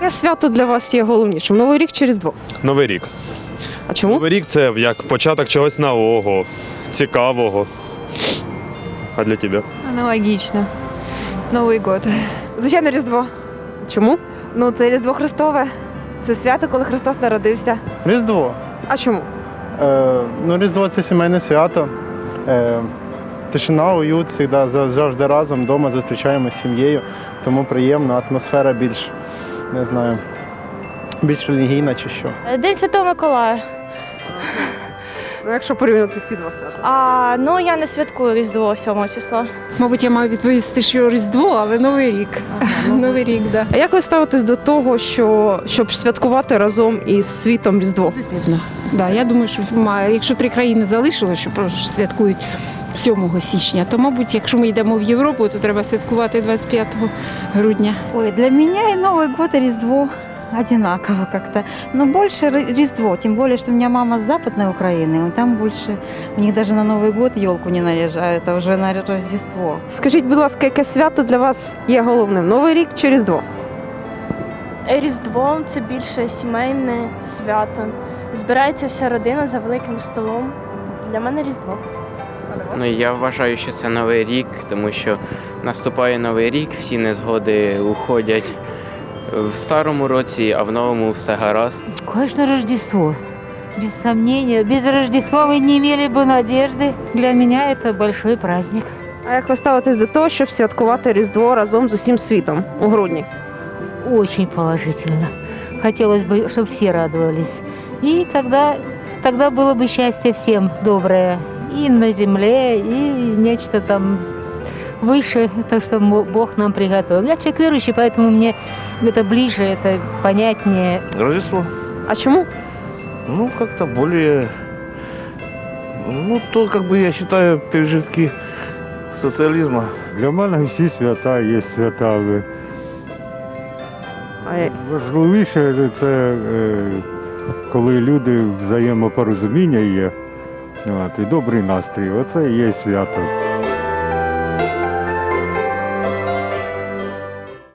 Яке свято для вас є головнішим? Новий рік чи Різдво? Новий рік. А чому? Новий рік це як початок чогось нового, цікавого. А для тебе? Аналогічно. Новий год. Звичайно, Різдво. Чому? Ну, це Різдво Христове. Це свято, коли Христос народився. Різдво. А чому? Е, ну, Різдво це сімейне свято. Е, тишина, уют, завжди, завжди разом вдома зустрічаємося з сім'єю, тому приємно, атмосфера більш, не знаю, більш релігійна чи що. День Святого Миколая. Ну, якщо порівняти ці два свята. А ну я не святкую Різдво 7 числа. Мабуть, я маю відповісти, що Різдво, але Новий рік. Новий рік, да. А як ви ставитесь до того, що щоб святкувати разом із світом Різдво? Позитивно. Да, я думаю, що ма- якщо три країни залишили, що просто святкують 7 січня, то, мабуть, якщо ми йдемо в Європу, то треба святкувати 25 грудня. Ой, для меня и Новый год, и Різдво одинаково как-то. Но больше Р- Різдво, тем более, что у меня мама с Западной Украины, и там больше, у них даже на Новый год елку не наряжают, а уже на Рождество. Скажіть, будь ласка, яке свято для вас є головним? Новий рік чи Різдво? Різдво це більше сімейне свято. Збирається вся родина за великим столом. Для мене Різдво. Ну я вважаю, що це новий рік, тому що наступає новий рік, всі незгоди уходять в старому році, а в новому все гаразд. Конечно, Рождество. Без сомнения. Без Рождества мы не имели бы надежды. Для меня это большой праздник. А як ви ставитесь до того, щоб святкувати Різдво разом з усім світом у грудні? Очень положительно. Хотелось бы, чтобы все радовались. И тогда, тогда было бы счастье всем доброе. И на земле, и нечто там выше, то, что мо- Бог нам приготовил. Я человек верующий, поэтому мне это ближе, это понятнее. Рождество. А чому? Ну, как-то более... Ну, то, как бы, я считаю, пережитки социализма. Для мене всі свята є святами. А я- Важливіше це е, коли люди взаємопорозуміння є. От, і добрий настрій. Оце і є свято.